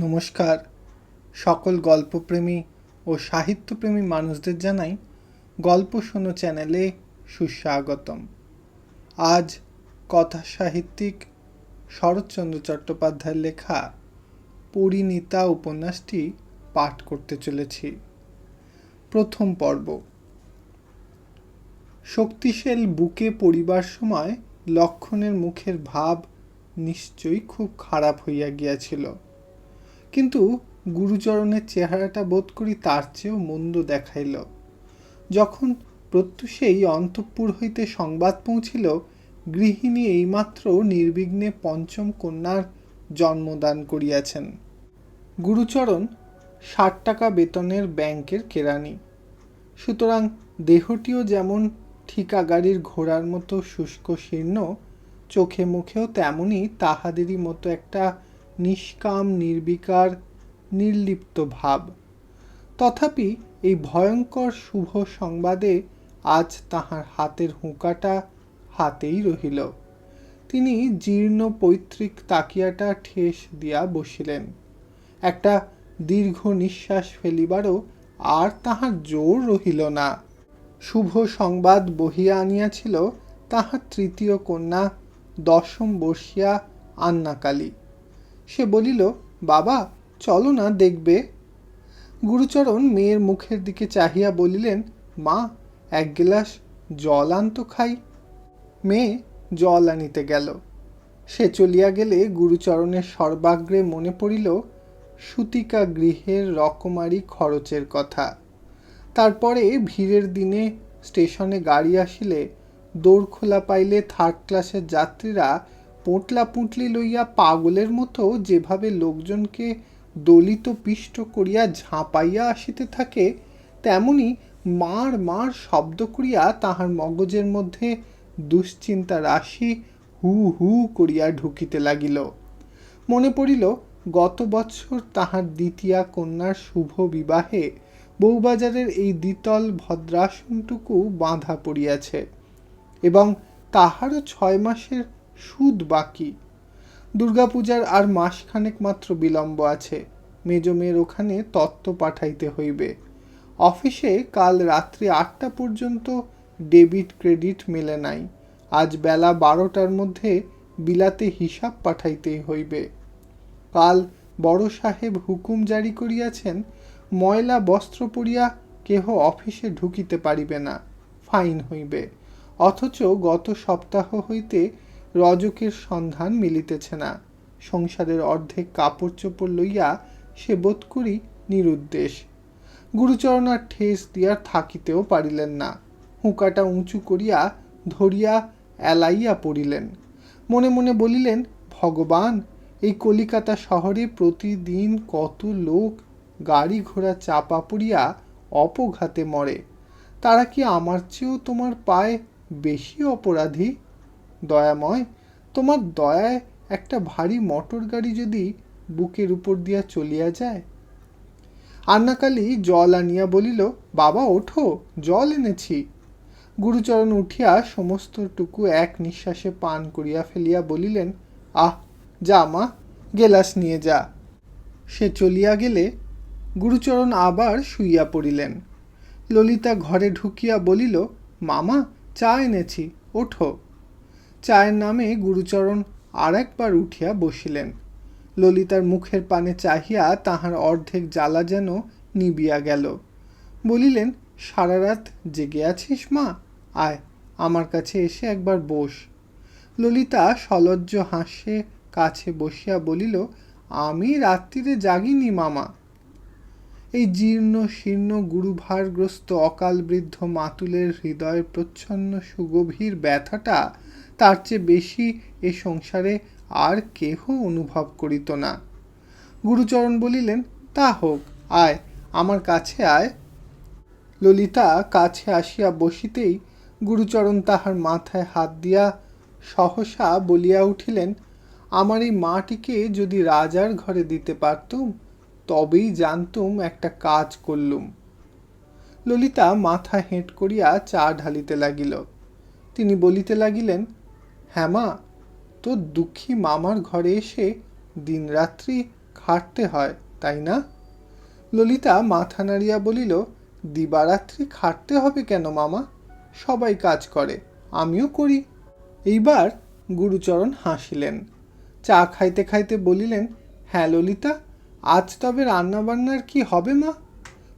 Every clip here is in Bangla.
নমস্কার। সকল গল্পপ্রেমী ও সাহিত্যপ্রেমী মানুষদের জানাই গল্প শোনো চ্যানেলে সুস্বাগতম। আজ কথা সাহিত্যিক শরৎচন্দ্র চট্টোপাধ্যায়ের লেখা পরিণীতা উপন্যাসটি পাঠ করতে চলেছি। প্রথম পর্ব। শক্তিশাল বুকে পড়িবার সময় লক্ষণের মুখের ভাব নিশ্চয়ই খুব খারাপ হইয়া গিয়াছিল। কিন্তু গুরুচরণের চেহারাটা বোধ করি তার চেয়েও মন্দ দেখাইল। যখন প্রত্যুষেই অন্তঃপুর হইতে সংবাদ পৌঁছিল, গৃহিণী এইমাত্র নির্বিঘ্নে পঞ্চম কন্যার জন্মদান করিয়াছেন। গুরুচরণ ষাট টাকা বেতনের ব্যাংকের কেরানি সুতরাং দেহটিও যেমন ঠিকা গাড়ির ঘোড়ার মতো শুষ্ক শীর্ণ, চোখে মুখেও তেমনই তাহাদেরই মতো একটা নিষ্কাম, নির্বিকার, নির্লিপ্ত ভাব। তথাপি এই ভয়ঙ্কর শুভ সংবাদে আজ তাহার হাতের হুঁকাটা হাতেই রহিল। তিনি জীর্ণ, পৈতৃক তাকিয়াটা ঠেস দিয়া বসিলেন। একটা দীর্ঘ নিঃশ্বাস ফেলিবারও আর তাহার জোর রহিল না। শুভ সংবাদ বহিয়া আনিয়াছিল তাহার তৃতীয় কন্যা দশম বর্ষিয়া আন্নাকালী। সে বলিল, বাবা, চলো না দেখবে। গুরুচরণ মেয়ের মুখের দিকে চাহিয়া বলিলেন, মা, এক গ্লাস জল আনতো খাই। মেয়ে জল আনিতে গেল। সে চলিয়া গেলে গুরুচরণের সর্বাগ্রে মনে পড়িল, সুতিকা গৃহের রকমারি খরচের কথা। তারপরে ভিড়ের দিনে স্টেশনে গাড়ি আসিলে দৌড় খোলা পাইলে থার্ড ক্লাসের যাত্রীরা পোটলা পুঁটলি লইয়া পাগলের মতো যেভাবে লোকজনকে দলিত পিষ্ট করিয়া ঝাঁপাইয়া আসিতে থাকে, তেমনি মার মার শব্দ করিয়া তাহার মগজের মধ্যে দুশ্চিন্তা রাশি হু হু করিয়া ঢুকিতে লাগিল। মনে পড়িল, গত বৎসর তাহার দ্বিতীয়া কন্যার শুভ বিবাহে বউবাজারের এই দ্বিতল ভদ্রাসনটুকু বাঁধা পড়িয়াছে এবং তাহারও ছয় মাসের সুদ বাকি। দুর্গাপূজার আর মাসখানেক মাত্র বিলম্ব আছে। মেজ মেয়ের ওখানে তত্ত্ব পাঠাইতে হইবে। অফিসে কাল রাত্রি আটটা পর্যন্ত ডেবিট ক্রেডিট মেলে নাই। আজ বেলা বারোটার মধ্যে বিলাতে হিসাব পাঠাইতে হইবে। কাল বড় সাহেব হুকুম জারি করিয়াছেন, ময়লা বস্ত্র পরিয়া কেহ অফিসে ঢুকিতে পারিবে না। ফাইন হইবে। অথচ গত সপ্তাহ হইতে রজকের সন্ধান মিলিতেছে না। সংসারের অর্ধেক কাপড় চোপড় লইয়া সে বোধ করি নিরুদ্দেশ। গুরুচরণ আর ঠেস দিয়া থাকিতেও পারিলেন না। হুঁকাটা উঁচু করিয়া ধরিয়া এলাইয়া পড়িলেন। মনে মনে বলিলেন, ভগবান, এই কলিকাতা শহরে প্রতিদিন কত লোক গাড়ি ঘোড়া চাপা পড়িয়া অপঘাতে মরে। তারা কি আমার চেয়েও তোমার পায়ে বেশি অপরাধী? দয়াময়। তোমার দয়ায় একটা ভারী মোটর গাড়ি যদি বুকের উপর দিয়া চলিয়া যায়। আন্নাকালি জল আনিয়া বলিল, বাবা, ওঠো, জল এনেছি। গুরুচরণ উঠিয়া সমস্তটুকু এক নিঃশ্বাসে পান করিয়া ফেলিয়া বলিলেন, আহ, যা মা, গেলাস নিয়ে যা। সে চলিয়া গেলে গুরুচরণ আবার শুইয়া পড়িলেন। ললিতা ঘরে ঢুকিয়া বলিল, মামা, চা এনেছি, ওঠো। চায়ের নামে গুরুচরণ আর একবার উঠিয়া বসিলেন। ললিতার মুখের পানে চাহিয়া তাহার অর্ধেক জ্বালা যেন নিবিয়া গেল। বলিলেন সারা রাত জেগে আছিস মা? আয়, আমার কাছে এসে একবার বস। ললিতা সলজ্জ হাসে কাছে বসিয়া বলিল, আমি রাত্রিরে জাগিনি মামা। এই জীর্ণ শীর্ণ গুরুভারগ্রস্ত অকাল বৃদ্ধ মাতুলের হৃদয়ের প্রচ্ছন্ন সুগভীর ব্যথাটা তার চেয়ে বেশি এ সংসারে আর কেহ অনুভব করিত না। গুরুচরণ বলিলেন, তা হোক, আয়, আমার কাছে আয়। ললিতা কাছে আসিয়া বসিতেই গুরুচরণ তাহার মাথায় হাত দিয়া সহসা বলিয়া উঠিলেন, আমার এই মাটিকে যদি রাজার ঘরে দিতে পারতুম, তবেই জানতুম একটা কাজ করলুম। ললিতা মাথা হেঁট করিয়া চা ঢালিতে লাগিল। তিনি বলিতে লাগিলেন হ্যাঁ মা তোর দুঃখী মামার ঘরে এসে দিনরাত্রি খাটতে হয়, তাই না? ললিতা মাথা নাড়িয়া বলিল, দিবারাত্রি খাটতে হবে কেন মামা? সবাই কাজ করে, আমিও করি। এইবার গুরুচরণ হাসিলেন। চা খাইতে খাইতে বলিলেন হ্যাঁ ললিতা, আজ তবে রান্নাবান্নার কি হবে মা?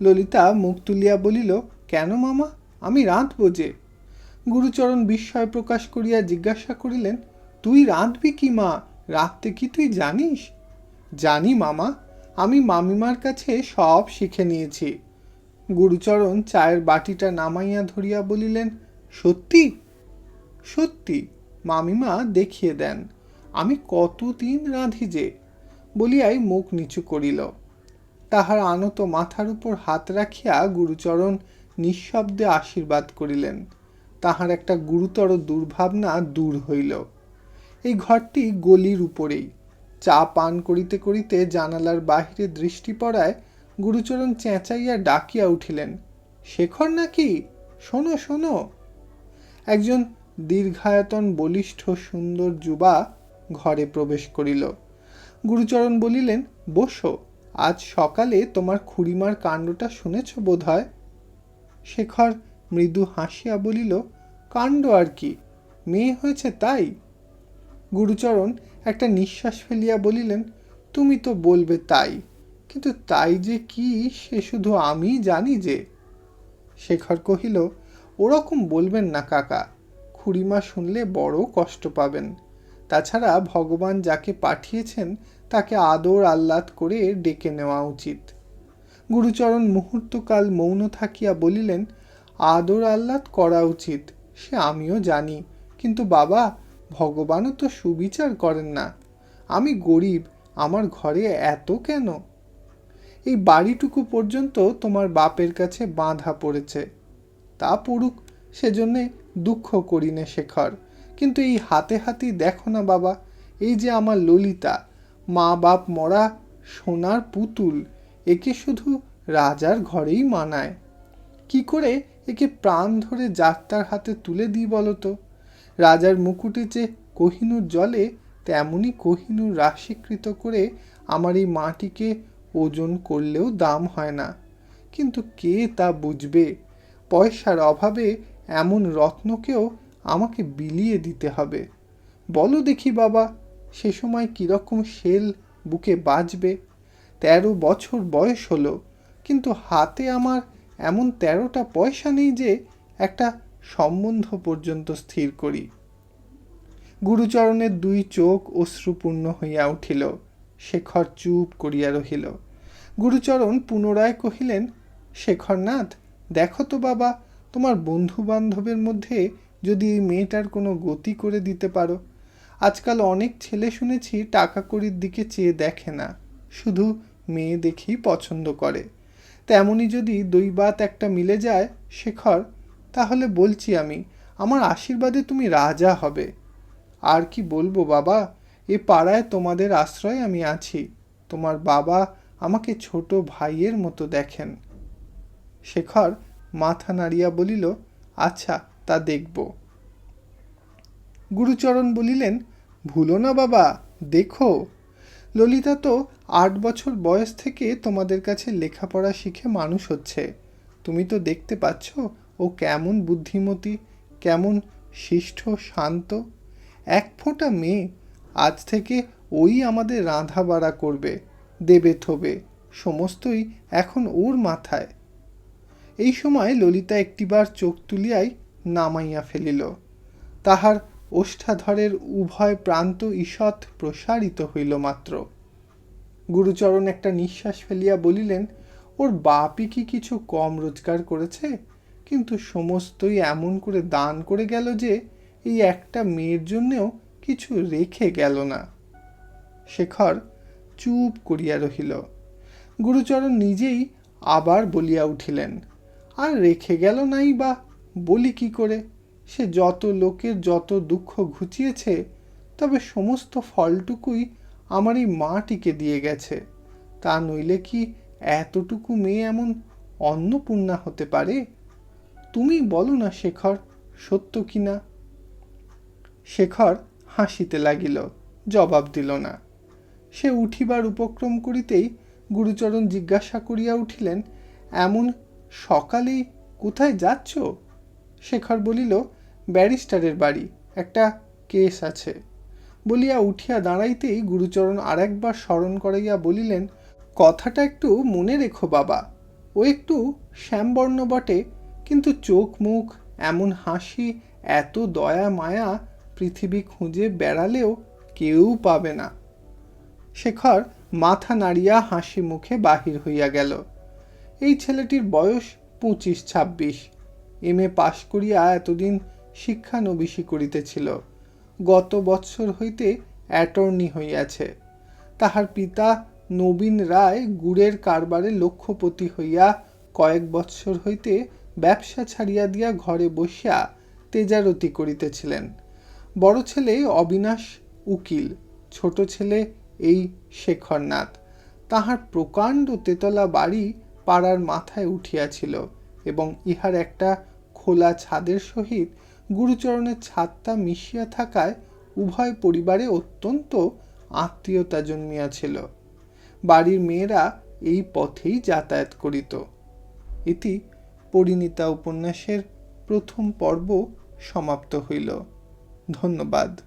ললিতা মুখ তুলিয়া বলিল, কেন মামা, আমি রাঁধব যে। গুরুচরণ বিস্ময় প্রকাশ করিয়া জিজ্ঞাসা করিলেন, তুই রাঁধবি কি মা? রাঁধতে কি তুই জানিস? জানি মামা, আমি মামিমার কাছে সব শিখে নিয়েছি। গুরুচরণ চায়ের বাটিটা নামাইয়া ধরিয়া বলিলেন, সত্যি? সত্যি, মামিমা দেখিয়ে দেন, আমি কতদিন রাঁধি যে? বলিয়াই মুখ নিচু করিল। তাহার আনত মাথার উপর হাত রাখিয়া গুরুচরণ নিঃশব্দে আশীর্বাদ করিলেন। তাহার একটা গুরুতর দুর্ভাবনা দূর হইল। এই ঘরটি গলির উপরেই। চা পান করিতে করিতে জানালার বাহিরে দৃষ্টি পড়ায় গুরুচরণ চেঁচাইয়া ডাকিয়া উঠিলেন, শেখর নাকি? শোনো শোনো। একজন দীর্ঘায়তন, বলিষ্ঠ, সুন্দর যুবা ঘরে প্রবেশ করিল। গুরুচরণ বলিলেন, বসো, আজ সকালে তোমার খুড়িমার কাণ্ডটা শুনেছ বোধ হয় শেখর মৃদু হাসিয়া বলিল, কাণ্ড আর কি? মেয়ে হয়েছে তাই? গুরুচরণ একটা নিঃশ্বাস ফেলিয়া বলিলেন, তুমি তো বলবে তাই, কিন্তু তাই যে কি, সে শুধু আমি জানি যে। শেখর কহিল, ওরকম বলবেন না কাকা, খুড়িমা শুনলে বড় কষ্ট পাবেন। তাছাড়া ভগবান যাকে পাঠিয়েছেন, তাকে আদর আহ্লাদ করে ডেকে নেওয়া উচিত। গুরুচরণ মুহূর্তকাল মৌন থাকিয়া বলিলেন আদর আহ্লাদ করা উচিত, সে আমিও জানি। কিন্তু বাবা, ভগবানও তো সুবিচার করেন না। আমি গরিব, আমার ঘরে এত কেন? এই বাড়িটুকু পর্যন্ত তোমার বাপের কাছে বাঁধা পড়েছে। তা পড়ুক, সেজন্যে দুঃখ করি নে শেখর। কিন্তু এই হাতে হাতি দেখো না বাবা, এই যে আমার ললিতা, মা বাপ মরা সোনার পুতুল, একে শুধু রাজার ঘরেই মানায়। কি করে একে প্রাণ ধরে যাত্রার হাতে তুলে দিই বলতো। রাজার মুকুটে যে কহিনুর জলে, তেমনি কহিনুর রাশিকৃত করে আমার এই মাটিকে ওজন করলেও দাম হয় না। কিন্তু কে তা বুঝবে? পয়সার অভাবে এমন রত্নকেও আমাকে বিলিয়ে দিতে হবে। বলো দেখি বাবা, সে সময় কীরকম শেল বুকে বাজবে? তেরো বছর বয়স হলো, কিন্তু হাতে আমার এমন তেরোটা পয়সা নেই যে একটা সম্বন্ধ পর্যন্ত স্থির করি। গুরুচরণের দুই চোখ অশ্রুপূর্ণ হইয়া উঠিল, শেখর চুপ করিয়া রহিল। গুরুচরণ পুনরায় কহিলেন শেখরনাথ দেখো তো বাবা, তোমার বন্ধু বান্ধবের মধ্যে যদি এই মেয়েটার কোনো গতি করে দিতে পারো। আজকাল অনেক ছেলে শুনেছি টাকা কড়ির দিকে চেয়ে দেখে না, শুধু মেয়ে দেখেই পছন্দ করে। তেমনই যদি দৈবাত একটা মিলে যায়, শেখর, তাহলে বলছি আমি, আমার আশীর্বাদে তুমি রাজা হবে। আর কি বলব বাবা, এ পাড়ায় তোমাদের আশ্রয়ে আমি আছি। তোমার বাবা আমাকে ছোট ভাইয়ের মতো দেখেন। শেখর মাথা নাড়িয়া বলিল আচ্ছা তা দেখব। গুরুচরণ বলিলেন, ভুলো না বাবা, দেখো। ললিতা তো আট বছর বয়স থেকে তোমাদের কাছে লেখাপড়া শিখে মানুষ হচ্ছে। তুমি তো দেখতে পাচ্ছ, ও কেমন বুদ্ধিমতী, কেমন শিষ্ট, শান্ত। এক ফোঁটা মেয়ে, আজ থেকে ওই আমাদের রাঁধা বাড়া করবে, দেবে থবে, সমস্তই এখন ওর মাথায়। এই সময় ললিতা একটিবার চোখ তুলিয়াই নামাইয়া ফেলিল। তাহার ওষ্ঠাধরের উভয় প্রান্ত ঈষৎ প্রসারিত হইল মাত্র। গুরুচরণ একটা নিঃশ্বাস ফেলিয়া বলিলেন, ওর বাপই কি কিছু কম রোজগার করেছে? কিন্তু সমস্তই এমন করে দান করে গেল যে, এই একটা মেয়ের জন্যেও কিছু রেখে গেল না। শেখর চুপ করিয়া রহিল। গুরুচরণ নিজেই আবার বলিয়া উঠিলেন, আর রেখে গেল নাই বা, বলি কি করে? সে যত লোকের যত দুঃখ ঘুচিয়েছে, তবে সমস্ত ফলটুকুই আমার এই মাটিকে দিয়ে গেছে। তা নইলে কি এতটুকু মেয়ে এমন অন্নপূর্ণা হতে পারে? তুমি বলো না শেখর, সত্য কি না? শেখর হাসিতে লাগিল, জবাব দিল না। সে উঠিবার উপক্রম করিতেই গুরুচরণ জিজ্ঞাসা করিয়া উঠিলেন, এমন সকালেই কোথায় যাচ্ছ? শেখর বলিল ব্যারিস্টারের বাড়ি। একটা কেস আছে। বলিয়া উঠিয়া দাঁড়াইতেই গুরুচরণ আরেকবার স্মরণ করাইয়া বলিলেন, কথাটা একটু মনে রেখো বাবা। ও একটু শ্যামবর্ণ বটে, কিন্তু চোখ মুখ এমন হাসি, এত দয়া মায়া পৃথিবী খুঁজে বেড়ালেও কেউ পাবে না শেখর মাথা নাড়িয়া হাসি মুখে বাহির হইয়া গেল। এই ছেলেটির বয়স পঁচিশ ছাব্বিশ এম এ পাশ করিয়া এতদিন শিক্ষানবিশি করিতেছিল। গত বৎসর হইতে অ্যাটর্নি হইয়াছে। তাহার পিতা নবীন রায় গুড়ের কারবারে লক্ষ্যপতি হইয়া কয়েক বৎসর হইতে ব্যবসা ছাড়িয়া দিয়া ঘরে বসিয়া তেজারতি করিতেছিলেন। বড় ছেলে অবিনাশ উকিল, ছোট ছেলে এই শেখরনাথ। তাহার প্রকাণ্ড তেতলা বাড়ি পাড়ার মাথায় উঠিয়াছিল এবং ইহার একটা খোলা ছাদের সহিত গুরুচরণের ছাদটা মিশিয়া থাকায় উভয় পরিবারে অত্যন্ত আত্মীয়তা জন্মিয়াছিল। বাড়ির মেয়েরা এই পথেই যাতায়াত করিত। এটি পরিণীতা উপন্যাসের প্রথম পর্ব সমাপ্ত হইল। ধন্যবাদ।